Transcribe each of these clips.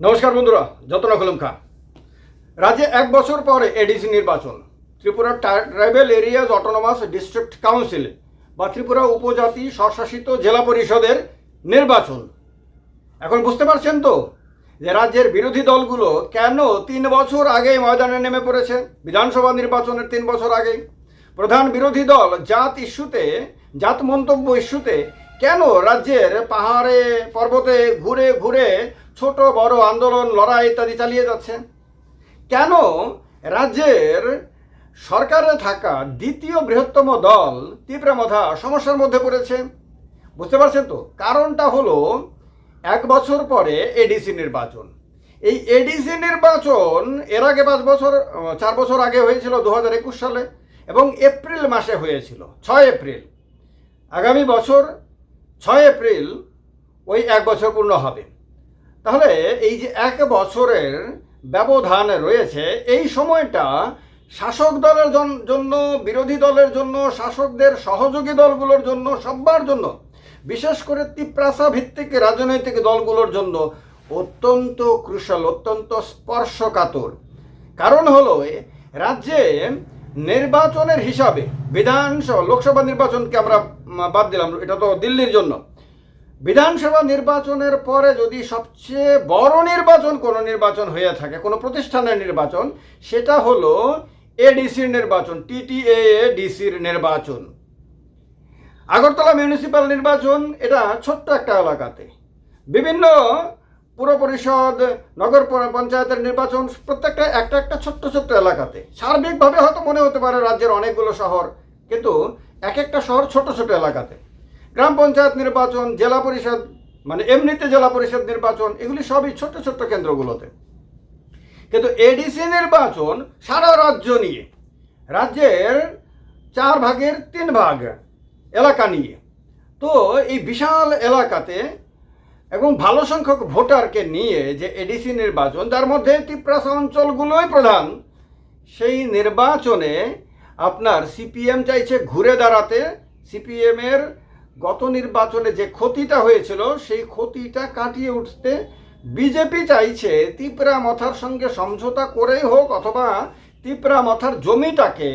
নমস্কার বন্ধুরা, যতন খান রাজ্যে এক বছর পরে এডিসি নির্বাচন। Tripura tribal areas autonomous district council বা ত্রিপুরা উপজাতি স্বশাসিত জেলা পরিষদের নির্বাচন। এখন বুঝতে পারছেন তো যে রাজ্যের বিরোধী দলগুলো কেন তিন বছর আগে ময়দানে নেমে পড়েছে? বিধানসভা নির্বাচনের তিন বছর আগে। প্রধান বিরোধী দল জাত ইস্যুতে, জাত মন্তব্য ইস্যুতে কেন রাজ্যের পাহাড়ে, পর্বতে ঘুরে ঘুরে ছোট, বড় আন্দোলন, লড়াই ইত্যাদি চালিয়ে যাচ্ছে। কেন রাজ্যের সরকারে থাকা দ্বিতীয় বৃহত্তম দল তীব্রামথা সমস্যার মধ্যে পড়েছে? বুঝতে পারছেন তো? কারণটা হলো এক বছর পরে এডিসি নির্বাচন। এই এডিসি নির্বাচন এর আগে পাঁচ বছর, চার বছর আগে হয়েছিল দু হাজার একুশ সালে এবং এপ্রিল মাসে হয়েছিল, ছয় এপ্রিল। আগামী বছর ছয় এপ্রিল ওই এক বছর পূর্ণ হবে। তাহলে এই যে এক বছরের ব্যবধান রয়েছে, এই সময়টা শাসক দলের জন্য, বিরোধী দলের জন্য, শাসকদের সহযোগী দলগুলোর জন্য সবার জন্য, বিশেষ করে তিপ্রাসা ভিত্তিক রাজনৈতিক দলগুলোর জন্য অত্যন্ত ক্রুশাল অত্যন্ত স্পর্শকাতর। কারণ হলো, রাজ্যে নির্বাচনের হিসাবে বিধানসভা, লোকসভা নির্বাচনকে আমরা বাদ দিলাম, এটা তো দিল্লির জন্য। বিধানসভা নির্বাচনের পরে যদি সবচেয়ে বড় নির্বাচন কোনো নির্বাচন হয়ে থাকে, কোনো প্রতিষ্ঠানের নির্বাচন, সেটা হলো এডিসির নির্বাচন টিটিএ ডিসির নির্বাচন। আগরতলা মিউনিসিপ্যাল নির্বাচন, এটা ছোট্ট একটা এলাকাতে। বিভিন্ন পুর পরিষদ নগর পঞ্চায়েতের নির্বাচন, প্রত্যেকটা একটা একটা ছোট্ট ছোট্ট এলাকাতে। সার্বিকভাবে হয়তো মনে হতে পারে রাজ্যের অনেকগুলো শহর, কিন্তু এক একটা শহর ছোট ছোট এলাকাতে। গ্রাম পঞ্চায়েত নির্বাচন, জেলা পরিষদ মানে এমনিতে জেলা পরিষদ নির্বাচন, এগুলি সবই ছোট্ট ছোট্ট কেন্দ্রগুলোতে। কিন্তু এডিসি নির্বাচন সারা রাজ্য নিয়ে, রাজ্যের চার ভাগের তিন ভাগ এলাকা নিয়ে। তো এই বিশাল এলাকাতে এবং ভালো সংখ্যক ভোটারকে নিয়ে যে এডিসি নির্বাচন, যার মধ্যে তিপ্রাসা অঞ্চলগুলোই প্রধান, সেই নির্বাচনে আপনার সিপিএম চাইছে ঘুরে দাঁড়াতে। সিপিএমের গত নির্বাচনে যে ক্ষতিটা হয়েছিল, সেই ক্ষতিটা কাটিয়ে উঠতে বিজেপি চাইছে তিপ্রা মথার সঙ্গে সমঝোতা করেই হোক অথবা তিপ্রা মথার জমিটাকে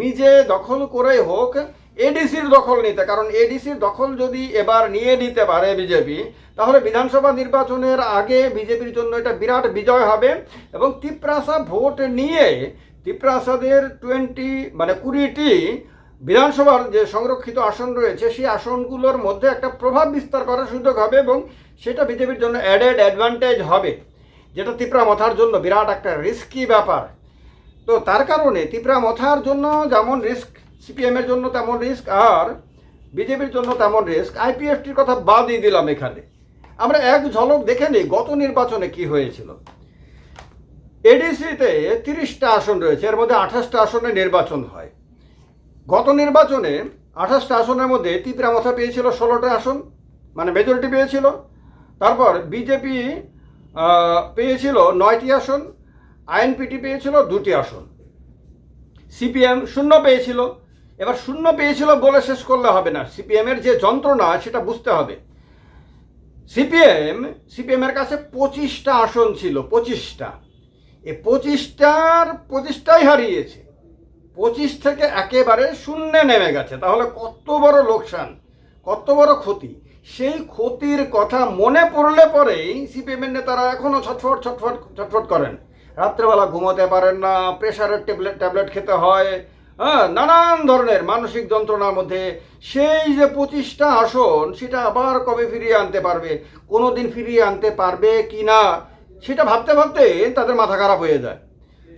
নিজে দখল করেই হোক, এডিসির দখল নিতে। কারণ এডিসির দখল যদি এবার নিয়ে নিতে পারে বিজেপি, তাহলে বিধানসভা নির্বাচনের আগে বিজেপির জন্য এটা বিরাট বিজয় হবে এবং তিপ্রাসা ভোট নিয়ে তিপ্রাসাদের টোয়েন্টি মানে কুড়িটি বিধানসভার যে সংরক্ষিত আসন রয়েছে, সেই আসনগুলোর মধ্যে একটা প্রভাব বিস্তার করার সুযোগ হবে এবং সেটা বিজেপির জন্য অ্যাডেড অ্যাডভান্টেজ হবে, যেটা তিপ্রা মথার জন্য বিরাট একটা রিস্কি ব্যাপার। তো তার কারণে তিপ্রা মথার জন্য যেমন রিস্ক সিপিএমের জন্য তেমন রিস্ক আর বিজেপির জন্য তেমন রিস্ক আইপিএফটির কথা বাদই দিলাম এখানে। আমরা এক ঝলক দেখে নিই গত নির্বাচনে কি হয়েছিল। এডিসিতে তিরিশটা আসন রয়েছে, এর মধ্যে আঠাশটা আসনে নির্বাচন হয়। গত নির্বাচনে আঠাশটা আসনের মধ্যে তিপ্রা মথা পেয়েছিল, ষোলোটা আসন মানে মেজরিটি পেয়েছিল। তারপর বিজেপি পেয়েছিল নয়টি আসন, আইএনপিটি পেয়েছিল দুটি আসন। সিপিএম শূন্য পেয়েছিল। এবার শূন্য পেয়েছিল বলে শেষ করলে হবে না। সিপিএমের যে যন্ত্রণা, সেটা বুঝতে হবে। সিপিএম, সিপিএমের কাছে পঁচিশটা আসন ছিল, পঁচিশটা। এই পঁচিশটার পঁচিশটাই হারিয়েছে। পঁচিশ থেকে একেবারে শূন্যে নেমে গেছে। তাহলে কত বড় লোকসান, কত বড় ক্ষতি? সেই ক্ষতির কথা মনে পড়লে পরেই সিপিএমের নেতারা এখনও ছটফট ছটফট ছটফট করেন। রাত্রেবেলা ঘুমোতে পারেন না প্রেশারের ট্যাবলেট ট্যাবলেট খেতে হয়। হ্যাঁ নানান ধরনের মানসিক যন্ত্রণার মধ্যে সেই যে পঁচিশটা আসন, সেটা আবার কবে ফিরিয়ে আনতে পারবে কোনো দিন ফিরিয়ে আনতে পারবে কি না, সেটা ভাবতে ভাবতে তাদের মাথা খারাপ হয়ে যায়।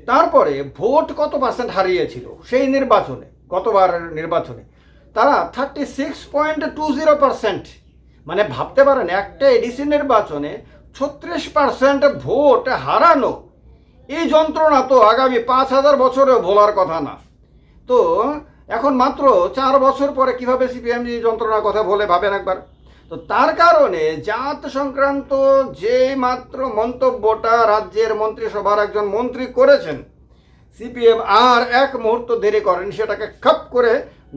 তারপরে ভোট কত পার্সেন্ট হারিয়েছিল? সেই নির্বাচনে, গতবার নির্বাচনে, তারা thirty six point two zero percent মানে ভাবতে পারেন একটা এডিসি নির্বাচনে ছত্রিশ পার্সেন্ট ভোট হারানো। এই যন্ত্রণা তো আগামী পাঁচ হাজার বছরেও ভোলার কথা না। তো এখন মাত্র চার বছর পরে কীভাবে সিপিএম যন্ত্রণার কথা বলে ভাবেন একবার? তো তার কারণে জাত সংক্রান্ত যে মাত্র মন্তব্যটা রাজ্যের মন্ত্রিসভার একজন মন্ত্রী করেছেন, সিপিএম আর এক মুহূর্ত দেরি করেন, সেটাকে খাপ করে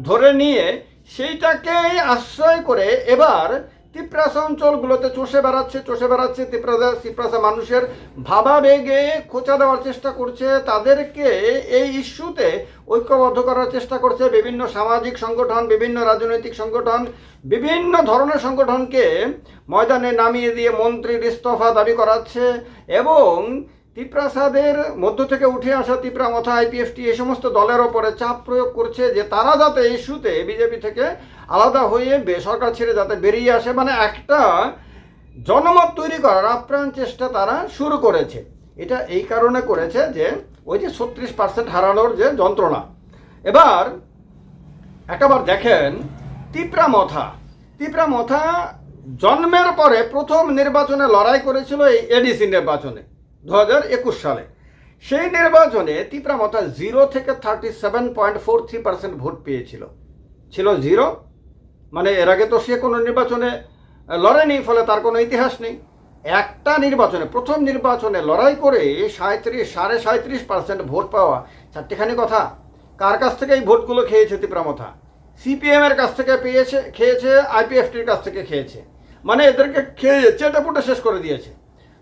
ধরে নিয়ে সেইটাকেই আশ্রয় করে এবার তিপ্রাসা অঞ্চলগুলোতে চষে বেড়াচ্ছে চষে বেড়াচ্ছে তিপ্রাসা তিপ্রাসা মানুষের ভাবাবেগে খোঁচা দেওয়ার চেষ্টা করছে। তাদেরকে এই ইস্যুতে ঐক্যবদ্ধ করার চেষ্টা করছে বিভিন্ন সামাজিক সংগঠন, বিভিন্ন রাজনৈতিক সংগঠন, বিভিন্ন ধরনের সংগঠনকে ময়দানে নামিয়ে দিয়ে মন্ত্রীর ইস্তফা দাবি করাচ্ছে এবং তিপ্রাসাদের মধ্য থেকে উঠে আসা তিপ্রা মথা আইপিএফটি এই সমস্ত দলের ওপরে চাপ প্রয়োগ করছে যে তারা যাতে ইস্যুতে বিজেপি থেকে আলাদা হয়ে বে- সরকার ছেড়ে যাতে বেরিয়ে আসে মানে একটা জনমত তৈরি করার আপ্রাণ চেষ্টা তারা শুরু করেছে। এটা এই কারণে করেছে যে ওই যে ছত্রিশ পার্সেন্ট হারানোর যে যন্ত্রণা। এবার একবার দেখেন তিপ্রা মথা। তিপ্রা মথা জন্মের পরে প্রথম নির্বাচনে লড়াই করেছিল এই এডিসি নির্বাচনে। দু হাজার একুশ সালে। সেই নির্বাচনে তিপ্রা মথা জিরো থেকে thirty seven point four three percent vote পেয়েছিল। ছিল জিরো। মানে এর আগে তো সে কোনো নির্বাচনে লড়াইনি, ফলে তার কোনো ইতিহাস নেই। একটা নির্বাচনে, প্রথম নির্বাচনে লড়াই করে সাঁত্রিশ সাড়ে সাঁত্রিশ পার্সেন্ট ভোট পাওয়া, চারটেখানি কথা। কার কাছ থেকে এই ভোটগুলো খেয়েছে তিপ্রামথা সিপিএম এর কাছ থেকে পেয়েছে, খেয়েছে, আইপিএফটির কাছ থেকে খেয়েছে। মানে এদেরকে খেয়ে চেটে পুটে শেষ করে দিয়েছে।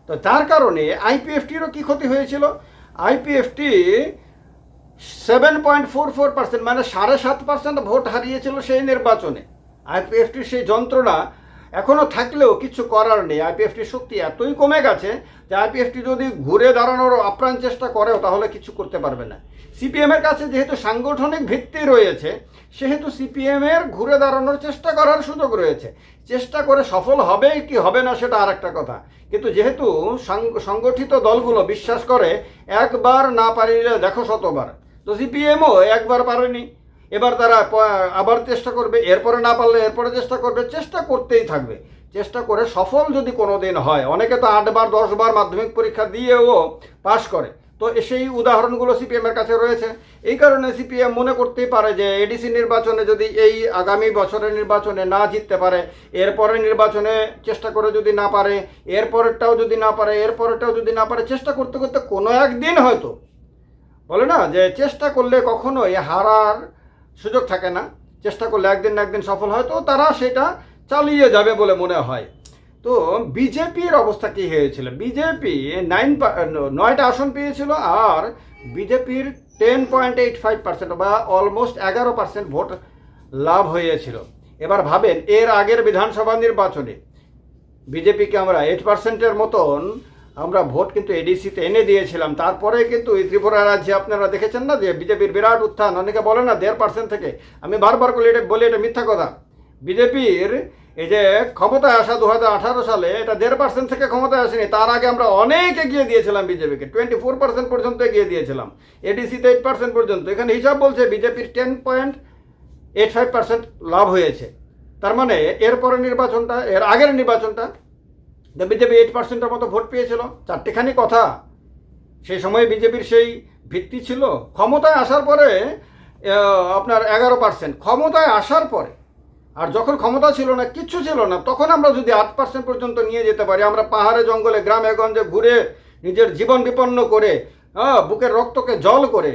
তো তার কারণে আইপিএফটিরও কী ক্ষতি হয়েছিল? IPFT seven point four four percent মানে সাড়ে সাত পার্সেন্ট ভোট হারিয়েছিল সেই নির্বাচনে। আইপিএফটির সেই যন্ত্রণা এখনও থাকলেও কিছু করার নেই। আইপিএফটির শক্তি এতই কমে গেছে যে আইপিএফটি যদি ঘুরে দাঁড়ানোর আপ্রাণ চেষ্টা করেও তাহলে কিছু করতে পারবে না। সিপিএমের কাছে যেহেতু সাংগঠনিক ভিত্তি রয়েছে, সেহেতু সিপিএমের ঘুরে দাঁড়ানোর চেষ্টা করার সুযোগ রয়েছে। চেষ্টা করে সফল হবে কি হবে না সেটা আর একটা কথা। কিন্তু যেহেতু সংগঠিত দলগুলো বিশ্বাস করে, একবার না পারিলে দেখো শতবার। তো সিপিএমও একবার পারেনি। এবার তারা আবার চেষ্টা করবে, এরপরে না পারলে এরপরে চেষ্টা করবে, চেষ্টা করতেই থাকবে। চেষ্টা করে সফল যদি কোনো দিন হয়, অনেকে তো আটবার, দশবার মাধ্যমিক পরীক্ষা দিয়েও পাশ করে। তো সেই উদাহরণগুলো সিপিএমের কাছে রয়েছে। এই কারণে সিপিএম মনে করতেই পারে যে এডিসি নির্বাচনে যদি এই আগামী বছরের নির্বাচনে না জিততে পারে, এরপরে নির্বাচনে চেষ্টা করে যদি না পারে, এরপরেরটাও যদি না পারে, এরপরেরটাও যদি না পারে, চেষ্টা করতে করতে কোনো একদিন হয়তো বলে না যে চেষ্টা করলে কখনোই হারার সুযোগ থাকে না। চেষ্টা করলে একদিন না একদিন সফল হয়, তো তারা সেটা চালিয়ে যাবে বলে মনে হয়। তো বিজেপির অবস্থা কী হয়েছিল? বিজেপি নাইন নয়টা আসন পেয়েছিল আর বিজেপির ten point eight five percent বা অলমোস্ট এগারো পার্সেন্ট ভোট লাভ হয়েছিল। এবার ভাবেন, এর আগের বিধানসভা নির্বাচনে বিজেপিকে আমরা এইট পার্সেন্টের মতন আমরা ভোট কিন্তু এডিসিতে এনে দিয়েছিলাম। তারপরে কিন্তু ত্রিপুরা রাজ্যে আপনারা দেখেছেন না যে বিজেপির বিরাট উত্থান? অনেকে বলে না, দেড় পার্সেন্ট থেকে। আমি বারবার করে এটা বলি, এটা মিথ্যা কথা। বিজেপির এই যে ক্ষমতায় আসা দু সালে, এটা দেড় পার্সেন্ট থেকে ক্ষমতায় আসেনি। তার আগে আমরা অনেক এগিয়ে দিয়েছিলাম বিজেপিকে। টোয়েন্টি ফোর পার্সেন্ট পর্যন্ত এগিয়ে দিয়েছিলাম। এডিসিতে এইট পার্সেন্ট পর্যন্ত। এখানে হিসাব বলছে বিজেপির ten point eight five percent লাভ হয়েছে। তার মানে এরপরে নির্বাচনটা, এর আগের নির্বাচনটা বিজেপি এইট পার্সেন্টের মতো ভোট পেয়েছিল। চারটেখানি কথা। সেই সময় বিজেপির সেই ভিত্তি ছিল। ক্ষমতায় আসার পরে আপনার এগারো পার্সেন্ট ক্ষমতায় আসার পরে, আর যখন ক্ষমতা ছিল না কিচ্ছু ছিল না, তখন আমরা যদি আট পার্সেন্ট পর্যন্ত নিয়ে যেতে পারি, আমরা পাহাড়ে, জঙ্গলে, গ্রামে, গঞ্জে ঘুরে নিজের জীবন বিপন্ন করে বুকের রক্তকে জল করে,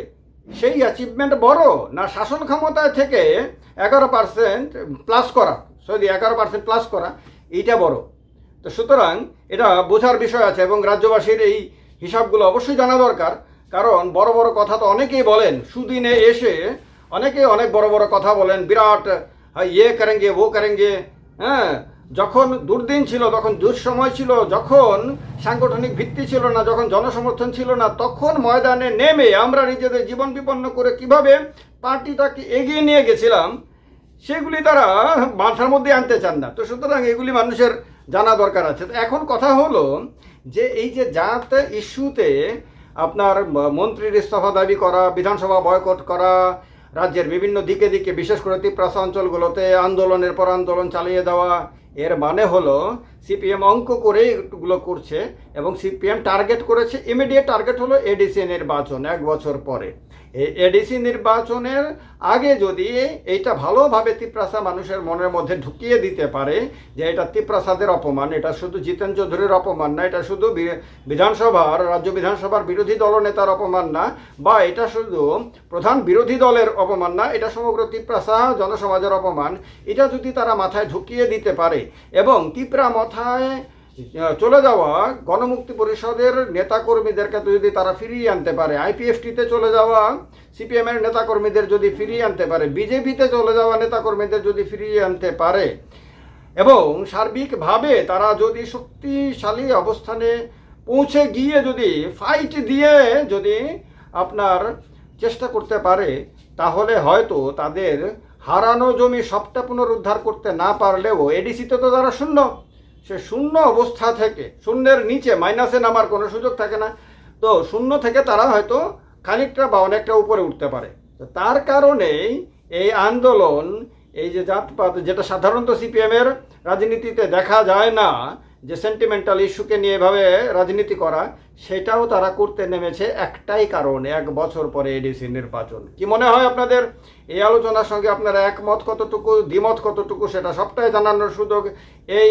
সেই অ্যাচিভমেন্ট বড়? না, শাসন ক্ষমতায় থেকে এগারো পার্সেন্ট প্লাস করা, সরি, এগারো পার্সেন্ট প্লাস করা, এইটা বড়। তো সুতরাং এটা বোঝার বিষয় আছে এবং রাজ্যবাসীর এই হিসাবগুলো অবশ্যই জানা দরকার কারণ বড় বড় কথা তো অনেকেই বলেন সুদিনে এসে অনেকে অনেক বড় বড় কথা বলেন বিরাট হ্যাঁ, ইয়ে করেঙ্গে ও করেঙ্গে হ্যাঁ যখন দুর্দিন ছিল তখন দুঃসময় ছিল যখন সাংগঠনিক ভিত্তি ছিল না যখন জনসমর্থন ছিল না তখন ময়দানে নেমে আমরা নিজেদের জীবন বিপন্ন করে কীভাবে পার্টিটাকে এগিয়ে নিয়ে গেছিলাম সেগুলি তারা মাথার মধ্যে আনতে চান না। তো সুতরাং এগুলি মানুষের জানা দরকার আছে। তো এখন কথা হলো যে এই যে জাত ইস্যুতে আপনার মন্ত্রীর ইস্তফা দাবি করা, বিধানসভা বয়কট করা, রাজ্যের বিভিন্ন দিকে দিকে, বিশেষ করে ত্রিপ্রাসা অঞ্চলগুলোতে আন্দোলনের পর আন্দোলন চালিয়ে দেওয়া, এর মানে হলো সিপিএম অঙ্ক করে এগুলো করছে এবং সিপিএম টার্গেট করেছে ইমিডিয়েট টার্গেট হলো এডিসি নির্বাচন এক বছর পরে। এডিসি নির্বাচনের আগে যদি এইটা ভালোভাবে তিপ্রাসা মানুষের মনের মধ্যে ঢুকিয়ে দিতে পারে যে এটা তিপ্রাসাদের অপমান, এটা শুধু জিতেন চৌধুরীর অপমান না, এটা শুধু বিধানসভার, রাজ্য বিধানসভার বিরোধী দলনেতার অপমান না, বা এটা শুধু প্রধান বিরোধী দলের অপমান না, এটা সমগ্র তিপ্রাসা জনসমাজের অপমান, এটা যদি তারা মাথায় ঢুকিয়ে দিতে পারে এবং তিপ্রা মাথায় চলে যাওয়া গণমুক্তি পরিষদের নেতাকর্মীদেরকে যদি তারা ফিরিয়ে আনতে পারে আইপিএফটিতে চলে যাওয়া সিপিএমের নেতাকর্মীদের যদি ফিরিয়ে আনতে পারে বিজেপিতে চলে যাওয়া নেতাকর্মীদের যদি ফিরিয়ে আনতে পারে, এবং সার্বিকভাবে তারা যদি শক্তিশালী অবস্থানে পৌঁছে গিয়ে যদি ফাইট দিয়ে যদি আপনার চেষ্টা করতে পারে, তাহলে হয়তো তাদের হারানো জমি সবটা পুনরুদ্ধার করতে না পারলেও এডিসিতে তো তারা শূন্য। সে শূন্য অবস্থা থেকে, শূন্যের নিচে, মাইনাসে নামার কোনো সুযোগ থাকে না। তো শূন্য থেকে তারা হয়তো খানিকটা বা অনেকটা উপরে উঠতে পারে। তো তার কারণেই এই আন্দোলন, এই যে জাতপাত, যেটা সাধারণত সিপিএমের রাজনীতিতে দেখা যায় না, যে সেন্টিমেন্টাল ইস্যুকে নিয়ে এভাবে রাজনীতি করা সেটাও তারা করতে নেমেছে একটাই কারণ এক বছর পরে এডিসি নির্বাচন। কি মনে হয় আপনাদের? এই আলোচনার সঙ্গে আপনারা একমত কতটুকু, দ্বিমত কতটুকু সেটা সবটাই জানানোর সুযোগ এই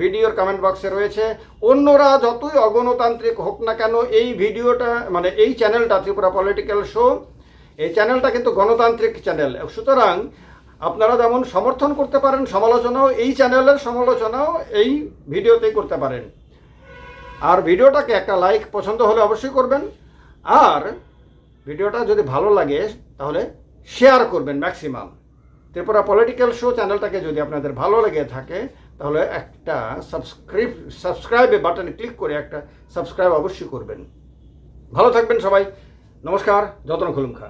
ভিডিওর কমেন্ট বক্সে রয়েছে। অন্যরা যতই অগণতান্ত্রিক হোক না কেন, এই ভিডিওটা মানে এই চ্যানেলটা, ত্রিপুরা পলিটিক্যাল শো, এই চ্যানেলটা কিন্তু গণতান্ত্রিক চ্যানেল। সুতরাং আপনারা যেমন সমর্থন করতে পারেন, সমালোচনাও এই চ্যানেলের সমালোচনাও এই ভিডিওতেই করতে পারেন। আর ভিডিওটাকে একটা লাইক পছন্দ হলে অবশ্যই করবেন। আর ভিডিওটা যদি ভালো লাগে, তাহলে শেয়ার করবেন ম্যাক্সিমাম ত্রিপুরা পলিটিক্যাল শো চ্যানেলটাকে যদি আপনাদের ভালো লেগে থাকে, তাহলে একটা সাবস্ক্রাইব সাবস্ক্রাইবে বাটনে ক্লিক করে একটা সাবস্ক্রাইব অবশ্যই করবেন। ভালো থাকবেন সবাই। নমস্কার, যতন খুলুম খা